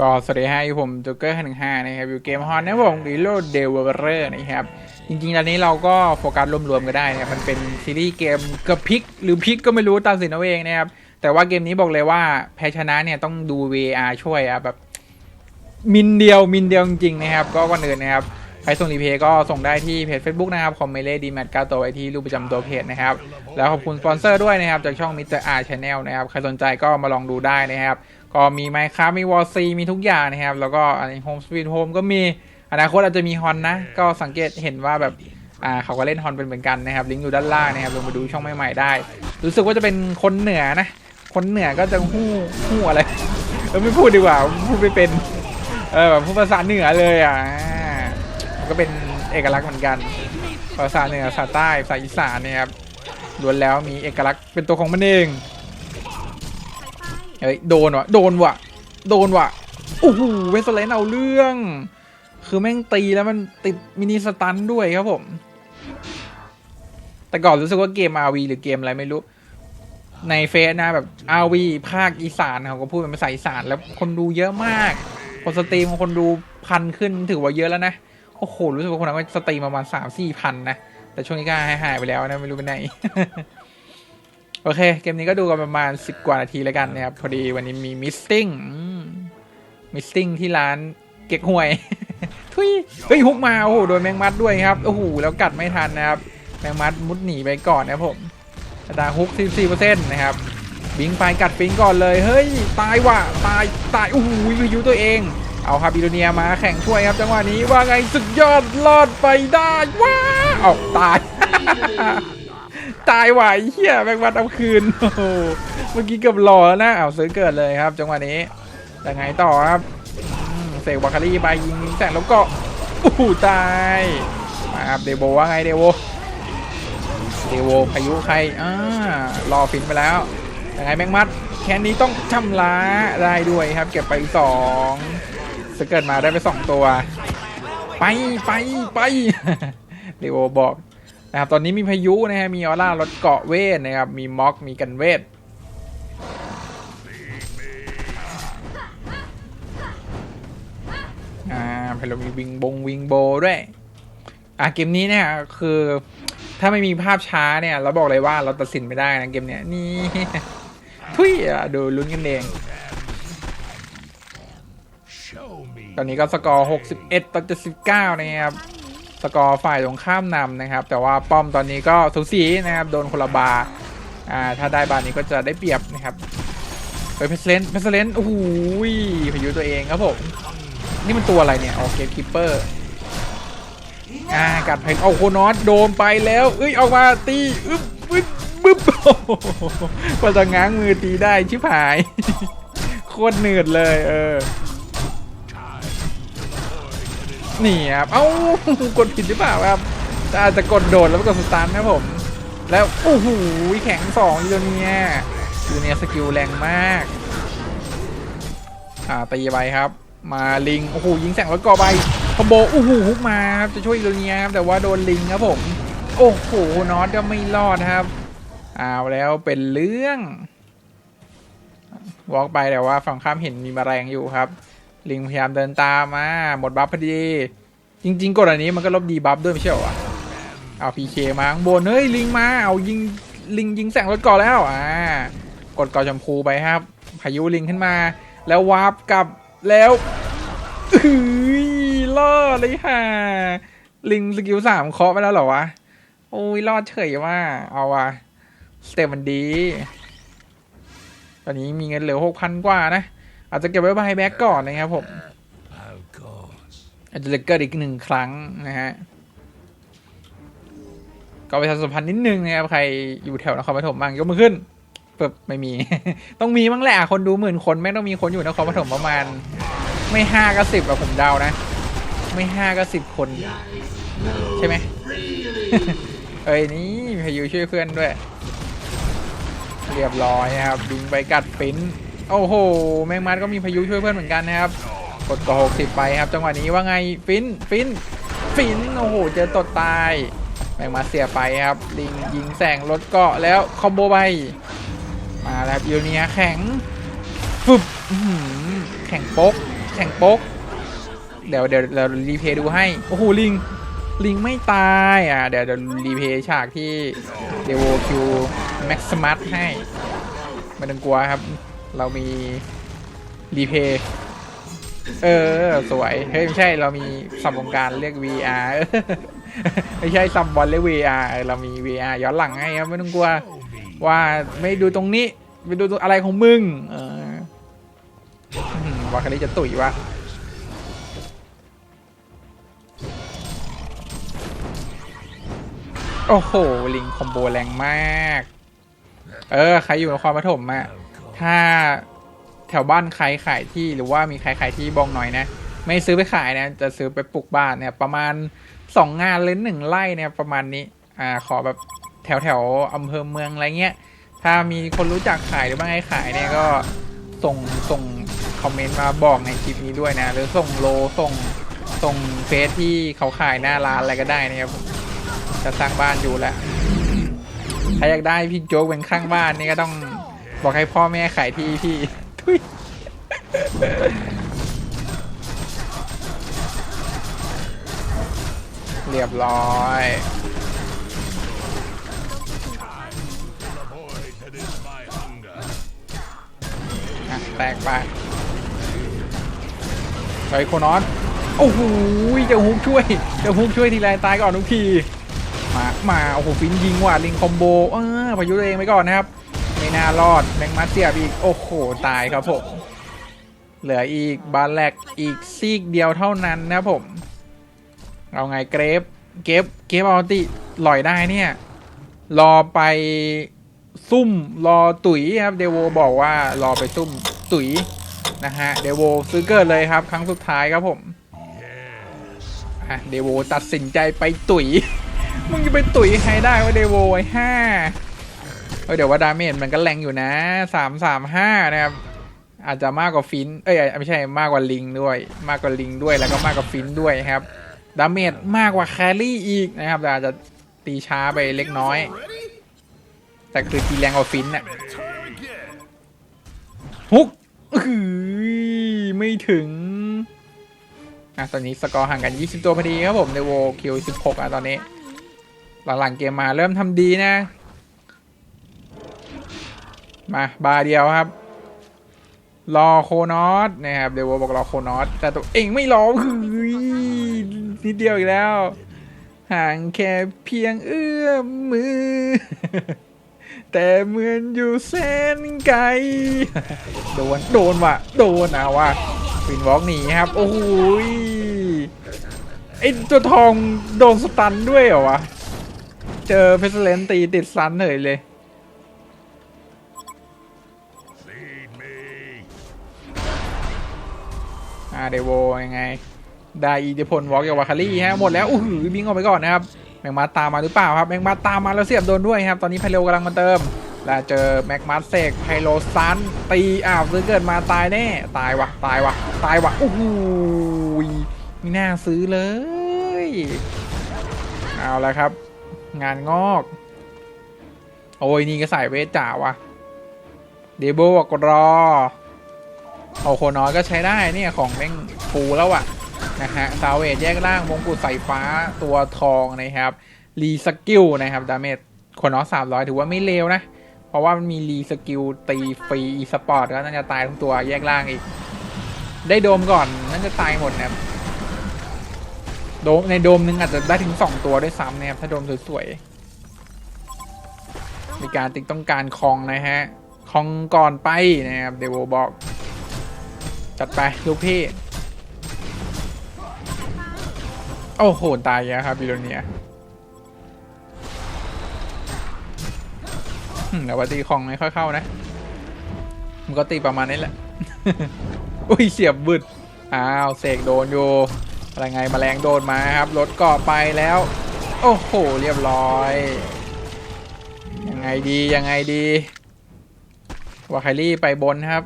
ก็สวัสดีฮะอยู่ผมจ็กเกอร์หนึ่งห้านะครับ อยู่เกมฮอนนะผมดิโลเดเวอร์เรอร์นะครับ จริงๆ ตอนนี้เราก็โฟกัสรวมๆกันได้นะครับ มันเป็นซีรีส์เกมเกับพิก หรือพิกก็ไม่รู้ตามสินเอาเองนะครับ แต่ว่าเกมนี้บอกเลยว่าแพ้ชนะเนี่ยต้องดู VR ช่วยอะแบบ มินเดียวมินเดียวจริงๆนะครับ ก็ก่อนอื่นนะครับใครส่งรีเพย์ก็ส่งได้ที่เพจ Facebook นะครับ คอมเมเลดีแมทกาโตไอที่รูปประจำตัวเพจนะครับ แล้วขอบคุณสปอนเซอร์ด้วยนะครับ จากช่องมิสเตอร์อาร์ชาแนลนะครับ ใครสนใจก็มาลองดูได้นะครับ ก็มีไมค์ครับมีวอลซีมีทุกอย่างนะครับ แล้วก็อันนี้โฮมสวีทโฮมก็มีอนาคตอาจจะมีฮอนนะ ก็สังเกตเห็นว่าแบบอ่าเขาก็เล่นฮอนเป็นเหมือนกันนะครับ ลิงก์อยู่ด้านล่างนะครับลงมาดูช่องใหม่ๆได้ รู้สึกว่าจะเป็นคนเหนือนะ คนเหนือก็จะหู้หู้อะไรเออไม่พูดดีกว่าพูดไม่เป็นเออแบบพูดภาษาเหนือเลยอะมันก็เป็นเอกลักษณ์เหมือนกันภาษาเหนือภาษาใต้ภาษาอีสานเนี่ยครับล้วนแล้วมีเอกลักษณ์เป็นตัวของมันเอง เฮ้ยโดนวะโดนวะโดนวะโอ้โหเวสเลนเอาเรื่อง คือแม่งตีแล้วมันติดมินิสตันด้วยครับผม แต่ก่อนรู้สึกว่าเกม RV หรือเกมอะไรไม่รู้ ในเฟซนะแบบ RV ภาคอีสานเขาก็พูดเป็นภาษาอีสานแล้วคนดูเยอะมาก คนสตรีมคนดูพันขึ้นถือว่าเยอะแล้วนะ โอ้โห รู้สึกว่าคนนั้นสตรีมประมาณสามสี่พันนะ แต่ช่วงนี้ก็หายหายไปแล้วนะไม่รู้ไปไหน โอเค เกมนี้ก็ดูกันประมาณสิบกว่านาทีแล้วกันนะครับ พอดีวันนี้มีมิสติ้งมิสติ้งที่ร้านเก๊กฮวย ทุยเฮ้ยฮุกมาโอ้โหโดนแมงมัดด้วยครับโอ้โหแล้วกัดไม่ทันนะครับ แมงมัดมุดหนีไปก่อนนะครับผมอัตราฮุก44%นะครับบิงไปกัดฟิงก่อนเลยเฮ้ยตายว่ะตายตายโอ้โหพายุตัวเอง เอาครับอิโรเนียมาแข่งช่วยครับจังหวะนี้ว่าไงสุดยอดรอดไปได้ว้าเอาตาย ตายไอ้เหี้ยแบงวัดเอาคืนโอ้โหเมื่อกี้เกือบหล่อแล้วนะเอาซื้อเกิดเลยครับ จังหวะนี้ยังไงต่อครับเสกวาคารีไปยิงแสงแล้วก็โอ้โหตายมาครับเดโบว่าไงเดโบเดโบพายุใครอ่ารอฟินไปแล้วยังไงแมงมัดแค่นี้ต้องชำระได้ด้วยครับ เก็บไปสองสเกิดมาได้ไปสองตัว ไปไปไปเดโวบอก นะครับตอนนี้มีพายุนะฮะมีออร่ารถเกาะเวทนะครับมีม็อกมีกันเวทอ่าเพลมีวิงบงวิงโบด้วยอะเกมนี้เนี่ยคือถ้าไม่มีภาพช้าเนี่ย เราบอกเลยว่าเราตัดสินไม่ได้นะเกมเนี้ยนี่ทุยอะดูลุ้นกันเองตอนนี้ก็สกอร์ 61 ต่อ 79 นะครับ สกอร์ฝ่ายตรงข้ามนำนะครับ แต่ว่าป้อมตอนนี้ก็สูสีนะครับ โดนคนละบาอ่าถ้าได้บาร์นี้ก็จะได้เปรียบนะครับเฮ้ยเพสเลนเพสเลนโอ้โหพายุตัวเองครับผม นี่มันตัวอะไรเนี่ยโอเคคิปเปอร์อ่ากัดเพนเอาโคนอสโดนไปแล้วเอ้ยออกมาตีอึ๊บอึ๊บบึ๊บโอ้โหกว่าจะง้างมือตีได้ชิบหาย โคตรเหนืดเลย เออ นี่ครับ เอ้ากดผิดหรือเปล่าครับอาจจะกดโดดแล้วก็กดสตาร์ทนะผม แล้วโอ้โหแข็งสองยูเนียยูเนียสกิลแรงมาก อ่าตีไปครับ มาลิง โอ้โหยิงแสงแล้วก่อใบคอมโบโอ้โหฮุกมาครับจะช่วยยูเนียครับแต่ว่าโดนลิงครับผม โอ้โหนอตก็ไม่รอดครับเอาแล้วเป็นเรื่องวอล์กไปแต่ว่าฝั่งข้ามเห็นมีมแมลงอยู่ครับ ลิงพยายามเดินตามมาหมดบัฟพอดี จริง ๆกดอันนี้มันก็ลบดีบัฟด้วยไม่ใช่หรอวะเอาพีเคมาข้างบนเฮ้ยลิงมาเอายิงลิงยิงแสงรถก่อนแล้วอ่ากดกอชมพูไปครับ พายุลิงขึ้นมา แล้ววาร์ปกลับแล้วเฮ้ยล่อเลยค่ะลิงสกิลสามเคาะไปแล้วเหรอวะโอ้ยรอดเฉยว่าเอาวะสเตปมันดี ตอนนี้มีเงินเหลือหกพันกว่านะ อาจจะเก็บไว้บายแบ็กก่อนนะครับผมอาจจะเลกเกอร์อีกหนึ่งครั้งนะฮะก็ประชาสัมพันธ์นิดนึงนะครับใครอยู่แถวนครปฐมบ้างยกมือขึ้นปึ๊บไม่มี ต้องมีมั้งแหละคนดูหมื่นคนแม่งต้องมีคนอยู่นครปฐมประมาณ ไม่ห้าก็สิบอะผมเดานะ ไม่ห้าก็สิบคน ใช่ไหมเอ้ยนี่พายุช่วยเพื่อนด้วย เรียบร้อยนะครับบิงไปกัดฟิน โอ้โห แมงมัดก็มีพายุช่วยเพื่อนเหมือนกันนะครับ กดกหกสิบไปครับ จังหวะนี้ว่าไง ฟิน ฟิน ฟิน โอ้โห เจอตดตาย แมงมัดเสียไปครับ ลิงยิงแสงรถเกาะแล้วคอมโบไป มาแล้วครับยูเนียแข็ง ฟึบแข็งปก แข็ข่งปก เดี๋ยวเดี๋ยวเรารีเพย์ดูให้ โอ้โห ลิง ลิงไม่ตาย อะ เดี๋ยวเดี๋ยวรีเพย์ฉากที่เดโวคิวแม็กซ์มัตให้ไม่ต้องกลัวครับ เรามีรีเพย์เออ สวย เฮ้ย ไม่ใช่เรามีสัมวงการเรียก VR ไม่ใช่ซับบอลเรียก VR เรามี VR ย้อนหลังให้ครับไม่ต้องกลัว ว่าไม่ดูตรงนี้ ไปดูตรงอะไรของมึง เออว่าคนนี้จะตุ๋ยวะโอ้โห ลิงคอมโบแรงมาก เออ ใครอยู่นครปฐมอะ ถ้าแถวบ้านใครขายที่หรือว่ามีใครขายที่บองหน่อยนะ ไม่ซื้อไปขายนะ จะซื้อไปปลูกบ้านเนี่ย ประมาณสองงานเลยหนึ่งไร่เนี่ยประมาณนี้ อ่า ขอแบบแถวแถวอำเภอเมืองอะไรเงี้ย ถ้ามีคนรู้จักขายหรือว่าไงขายเนี่ยก็ส่งส่งคอมเมนต์มาบอกในคลิปนี้ด้วยนะ หรือส่งโลส่งส่งเฟซที่เขาขายหน้าร้านอะไรก็ได้นะครับจะสร้างบ้านอยู่แล้วถ้าอยากได้พี่โจ๊กเป็นข้างบ้านนี่ก็ต้อง บอกให้พ่อแม่ขายที่พี่ทุยเรียบร้อย แตกไปเฮ้ยโคนอน โอ้โหเจะฮุกช่วยเจะฮุกช่วยทีไรตายก่อนทุกที มา มา โอ้โหฟินยิงว่ะลิงคอมโบ เออพายุตัวเองไปก่อนนะครับ ไม่น่ารอดแมงมัดเสียบอีก โอ้โห ตายครับผม เหลืออีกบาแลกอีกซีกเดียวเท่านั้นนะผม เอาไงเกรฟเกฟเกฟเอาติลอยได้เนี่ย รอไปซุ่มรอตุ๋ยครับเดโวบอกว่ารอไปซุ่มตุ๋ยนะฮะเดโวซื้อเกิดเลยครับ ครั้งสุดท้ายครับผมเดโวตัดสินใจไปตุ๋ย มึงจะไปตุ๋ยใครได้ว่าเดโวไอ้ห้า เอ้ยเดี๋ยวว่าดาเมจมันก็แรงอยู่นะสามสามห้านะครับ อาจจะมากกว่าฟิน เอ้ยไม่ใช่มากกว่าลิงด้วย มากกว่าลิงด้วยแล้วก็มากกว่าฟินด้วยครับ ดาเมจมากกว่าแครี่อีกนะครับแต่อาจจะตีช้าไปเล็กน้อย แต่คือตีแรงกว่าฟินน่ะฮุกอื้อหือไม่ถึงอะตอนนี้สกอร์ห่างกัน 20 ตัวพอดีครับผมในโวคิว16อะตอนนี้ หลังๆเกมมาเริ่มทำดีนะ มาบาร์เดียวครับ รอโคนอสนะครับเดวบอกรอโคนอสแต่ตัวเองไม่รอนิดเดียวอีกแล้ว ห่างแค่เพียงเอื้อมมือ แต่เหมือนอยู่แสนไกล โดน โดนว่ะ โดนอะว่ะวินวอล์กหนีครับ โอ้โหยไอตัวทองโดนสตันด้วยเหรอวะ เจอเพสเลนตีติดซันเลยเลย อาเดโวยังไง ได้อิทธิพลวอล์กกับวาคารี่ฮะหมดแล้วอู้หูบิงออกไปก่อนนะครับแมงมาตามมาหรือเปล่าครับแมงมาตามมาแล้วเสียบโดนด้วยครับ ตอนนี้ไพโลกำลังมาเติม แล้วเจอแม็กมาสเซกไพโลซันตีอ้าวซื้อเกิดมาตายแน่ตายวะตายวะตายวะโอ้โหไม่น่าซื้อเลยเอาละครับ งานงอก โอ้ยนี่ก็ใส่เวทจ่าวะเดโบบอกรอ เอาโคน้อยก็ใช้ได้เนี่ยของแม่งฟูแล้วอะนะฮะซาเวดแยกล่างมงกุฎสายฟ้าตัวทองนะครับรีสกิลนะครับดาเมจโคน้อยสามร้อยถือว่าไม่เลวนะ เพราะว่ามันมีรีสกิลตีฟรีอีสปอร์ตก็น่าจะตายทั้งตัวแยกล่างอีก ได้โดมก่อนน่าจะตายหมดนะครับโดมในโดมนึงอาจจะได้ถึงสองตัวด้วยซ้ำนะครับถ้าโดมสวยๆมีการติ๊กต้องการคองนะฮะคองก่อนไปนะครับเดวบอก จัดไปลูกพี่ โอ้โห ตายแล้วครับบิโลเนียอืมแต่ว่าตีของไม่ค่อยเข้านะ มันก็ตีประมาณนี้แหละ อุ้ยเสียบบึดอ้าวเสกโดนอยู่อะไรไงแมลงโดนมาครับรถกาะไปแล้ว โอ้โห เรียบร้อย ยังไงดียังไงดีวาคารี่ไปบนครับ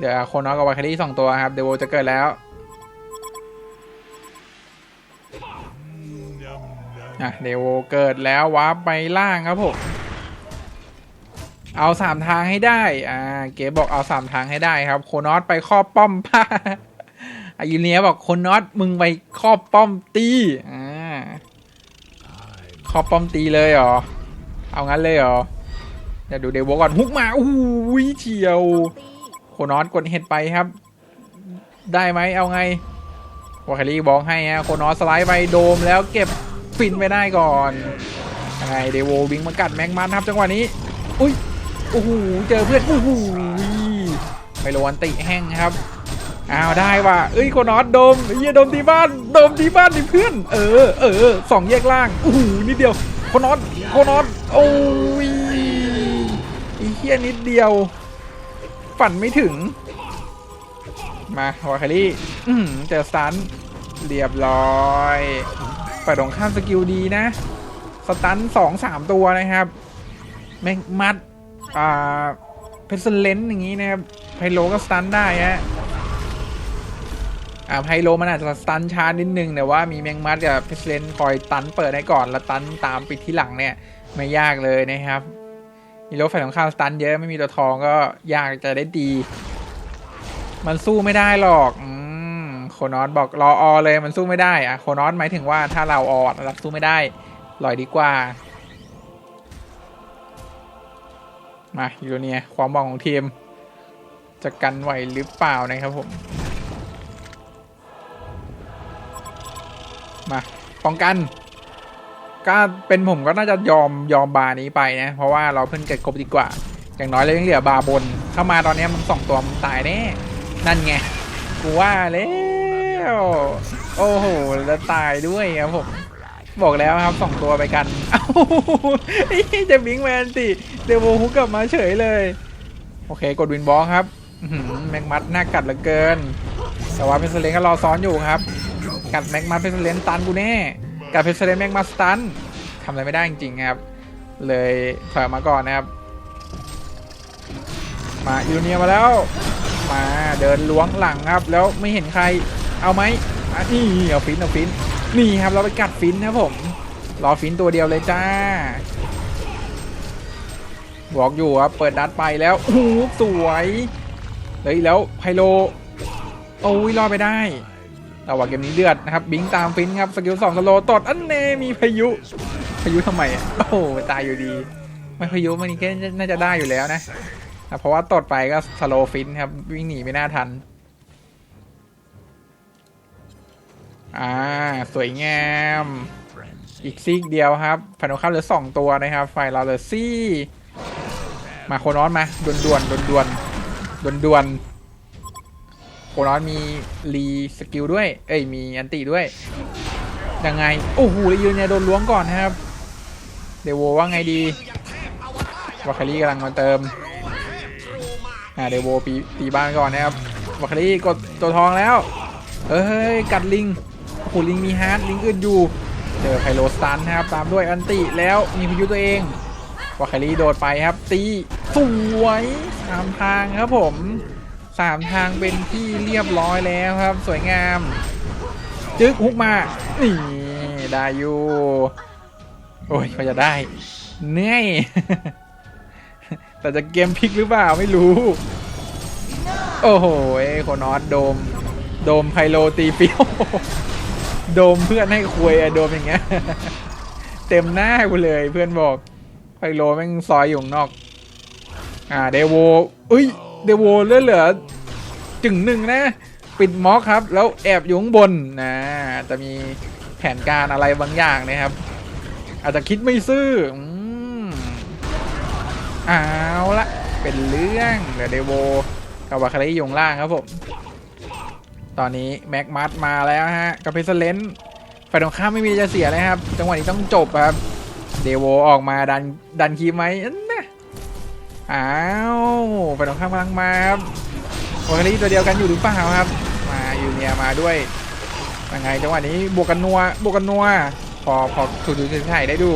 เดี๋ยวโคนน้อกับวาคารี่สองตัวครับ เดโวจะเกิดแล้วอะเดโวเกิดแล้ววาร์ปไปล่างครับผม เอาสามทางให้ได้ อ่า เก๋บอกเอาสามทางให้ได้ครับ โคนอสไปครอบป้อมป้าอายุเนียบอกโคนอสมึงไปครอบป้อมตี อ่าครอบป้อมตีเลยเหรอ เอางั้นเลยเหรอเดี๋ยวดูเดวโวก่อนฮุกมาอู้ยเฉียว นอสกดเห็ดไปครับ ได้ไหมเอาไงวาคารีบอกให้ฮะโคนอสสไลด์ไปโดมแล้วเก็บฟินไปได้ก่อนยังไงเดวโววิ่งมากัดแม็กมันครับจังหวะนี้ อุ้ยโอ้โหเจอเพื่อนโอ้โหไปโรอันติแห้งครับอ้าวได้ว่ะเอ้ยโคนอสโดมเฮียโดมตีบ้านโดมตีบ้านดิเพื่อน เออเออสองแยกล่างโอ้โหนิดเดียวโคนอสโคนอสโอ้ยอ้เฮียนิดเดียว ฝันไม่ถึง มาวาคารี่อื้อหือเจอสตันเรียบร้อยฝ่ายตรงข้ามสกิลดีนะ สตันสองสามตัวนะครับ แม่งมัด อ่า เพซเลนอย่างนี้นะครับ ไพโลก็สตันได้ฮะอ่าไพโลมันอาจจะสตันช้านิดนึงแต่ว่ามีแมงมัดกับเพซเลนคอยตันเปิดให้ก่อน แล้วตันตามปิดที่หลังเนี่ย ไม่ยากเลยนะครับ มีรถไฟของข้ามสตันเยอะไม่มีตัวทองก็ยากจะได้ดี มันสู้ไม่ได้หรอกอืมโคนอสบอกรออเลยมันสู้ไม่ได้อะโคนอสหมายถึงว่าถ้าเราออเราสู้ไม่ได้ลอยดีกว่า มายูโรเนียความหวังของทีม จะกันไหวหรือเปล่านะครับผม มาป้องกัน ก็เป็นผมก็น่าจะยอมยอมบาร์นี้ไปนะ เพราะว่าเราเพิ่งเกิดครบดีกว่า อย่างน้อยเรายังเหลือบาร์บน เข้ามาตอนนี้มันสองตัวมันตายแน่ นั่นไง กูว่าแล้วโอ้โหแล้วตายด้วยครับผมบอกแล้วครับสองตัวไปกัน เอ้าไอ้เหี้ยจะบิงแมนติเดวโวฮุกกลับมาเฉยเลย โอเค กดวินบอลครับแม็กมัดหน้ากัดเหลือเกิน แต่ว่าเพชรเลนก็รอซ้อนอยู่ครับ กัดแม็กมัดเพชรเลนตันกูแน่ กัดเพชรเลนแม็กมัดสตันทำอะไรไม่ได้จริงๆครับ เลยถอยมาก่อนนะครับ มาอิลูเนียมาแล้ว มาเดินล้วงหลังครับ แล้วไม่เห็นใครเอาไหมอะนี่เอาฟินเอาฟินนี่ครับเราไปกัดฟินครับผมรอฟินตัวเดียวเลยจ้าบอกอยู่ครับเปิดดัดไปแล้วโอ้โหสวยเฮ้ยแล้วไพโลโอ้ยรอดไปได้ แต่ว่าเกมนี้เดือดนะครับบิงตามฟินครับสกิลสองสโลตดอันเนมีพายุ พายุทำไมอะโอ้โหตายอยู่ดี ไม่พายุมันนี่ก็น่าจะได้อยู่แล้วนะแต่เพราะว่าตดไปก็สโลฟินครับวิ่งหนีไม่น่าทันอ่าสวยงามอีกซีกเดียวครับฝ่ายตรงข้ามเหลือสองตัวนะครับฝ่ายเราเหลือซี่ มาโคนอสมาดวนดวนดวนดวนดวนดวน โคนอสมีรีสกิลด้วย เอ้ยมีอันติด้วย ยังไง โอ้โหยืนเนี่ยโดนล้วงก่อนนะครับ เดวโวว่าไงดีวาคารีกำลังมาเติมอ่าเดวโวปีตีบ้านก่อนนะครับวาคารีกดตัวทองแล้วเฮ้ยกัดลิงโอ้โหลิงมีฮาร์ดลิงอื่นอยู่ เจอไพโลสตันนะครับตามด้วยอันติแล้วมีพายุตัวเองวาคารีโดดไปครับตีสวยสามทางครับผม สามทางเป็นที่เรียบร้อยแล้วครับ สวยงาม จึ๊กฮุกมา นี่ ได้อยู่ โอ้ยก็จะได้เนื่อยแต่จะเกมพลิกหรือเปล่าไม่รู้ โอ้โหโคนอสโดม โดมไพโลตีเปียวโดมเพื่อนให้คุยอะโดมอย่างเงี้ย เต็มหน้ากูเลยเพื่อนบอกไพโลแม่งซอยอยู่ข้างนอก อ่าเดโวเอ้ย เดโวเลือเหลือจึงหนึ่งนะ ปิดม็อกครับ แล้วแอบอยู่ข้างบนนะจะมีแผนการอะไรบางอย่างนะครับ อาจจะคิดไม่ซื่ออืมเอาละเป็นเรื่องเหลือเดโวกับวาคาริยงล่างครับผม ตอนนี้แม็กมัดมาแล้วฮะ กับเพซเลนฝ่ายตรงข้ามไม่มีจะเสียเลยครับ จังหวะนี้ต้องจบครับ เดโวออกมาดันดันคีมไหม อ้าวฝ่ายตรงข้ามกำลังมาครับโอคาริตัวเดียวกันอยู่หรือเปล่าครับ มาอยู่เนียมาด้วยยังไงจังหวะนี้บวกกันนัวบวกกันนัวพอพอถูดูถ่ายได้ดู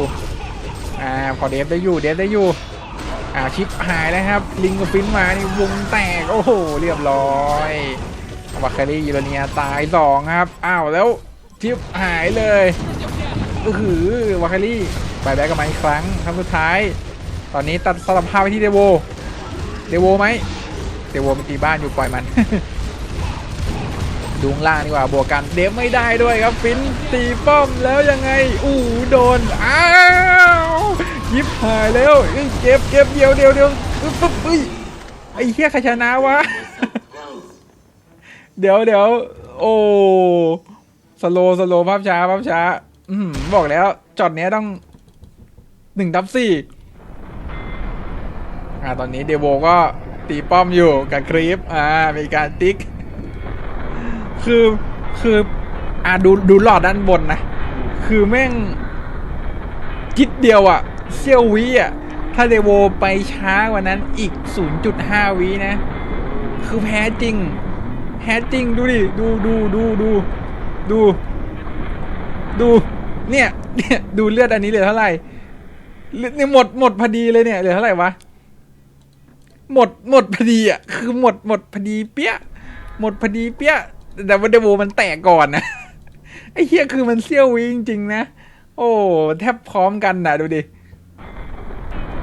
อ่าพอเดฟได้อยู่เดฟได้อยู่อ่าชิปหายแล้วครับ ลิงกับฟินมานี่วงแตกโอ้โหเรียบร้อยวาคารียูโรเนียตายสองครับอ้าวแล้วชิปหายเลยก็คือวาคารีไปแบ็กกับมาอีกครั้งครั้งสุดท้าย ตอนนี้ตัดสลับภาไปที่เดโว เดโวไหมเดโวมันตีบ้านอยู่ปล่อยมัน ดูงล่างดีกว่าบวกกัน เดฟไม่ได้ด้วยครับ ฟินตีป้อมแล้วยังไง อู้โดน อ้าว ยิบหายแล้วเก็บเก็บเดียวเดียวเดียวปึ๊บปึ๊บไอ้เหี้ยใครชนะวะ เดี๋ยวเดี๋ยวโอ้ สโลสโลภาพช้าภาพช้า อืมบอกแล้วจอดเนี้ยต้องหนึ่งทับสี่ อ่าตอนนี้เดโวก็ตีป้อมอยู่กับครีปอ่ามีการติ๊ก คือคืออ่าดูดูหลอดด้านบนนะ คือแม่งจิดเดียวอะเซี่ยววิอะถ้าเดโวไปช้ากว่านั้นอีก 0.5 วินะ คือแพ้จริงแพ้จริงดูดิ ดูดูดูดูดู ดู เนี่ยเนี่ยดูเลือดอันนี้เหลือเท่าไหร่เลือดเนี่ยหมดหมดพอดีเลยเนี่ยเหลือเท่าไหร่วะ หมดหมดพอดีอะ คือหมดหมดพอดีเปี้ย หมดพอดีเปี้ย แต่ว่าเดโวมันแตกก่อนนะไอ้เฮียคือมันเซี่ยววิจริงๆนะ โอ้แทบพร้อมกันนะดูดิ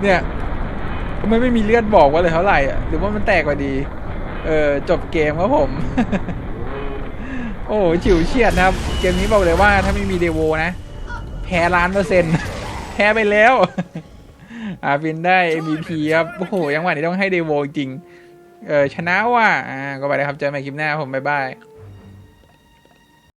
เนี่ยทำไมไม่มีเลือดบอกว่าเลือเท่าไหร่อะ หรือว่ามันแตกกว่าดี เออจบเกมครับผม โอ้ฉิวเฉียดนะครับ เกมนี้บอกเลยว่าถ้าไม่มีเดโวนะ แพ้ล้านเปอร์เซ็นต์แพ้ไปแล้ว อาฟินได้ MVP ครับ โอ้โหยังหวะนี้ต้องให้เดโวจริง เออชนะว่ะอ่าก็ไปเลยครับ เจอกันใหม่คลิปหน้าผม บ๊ายบาย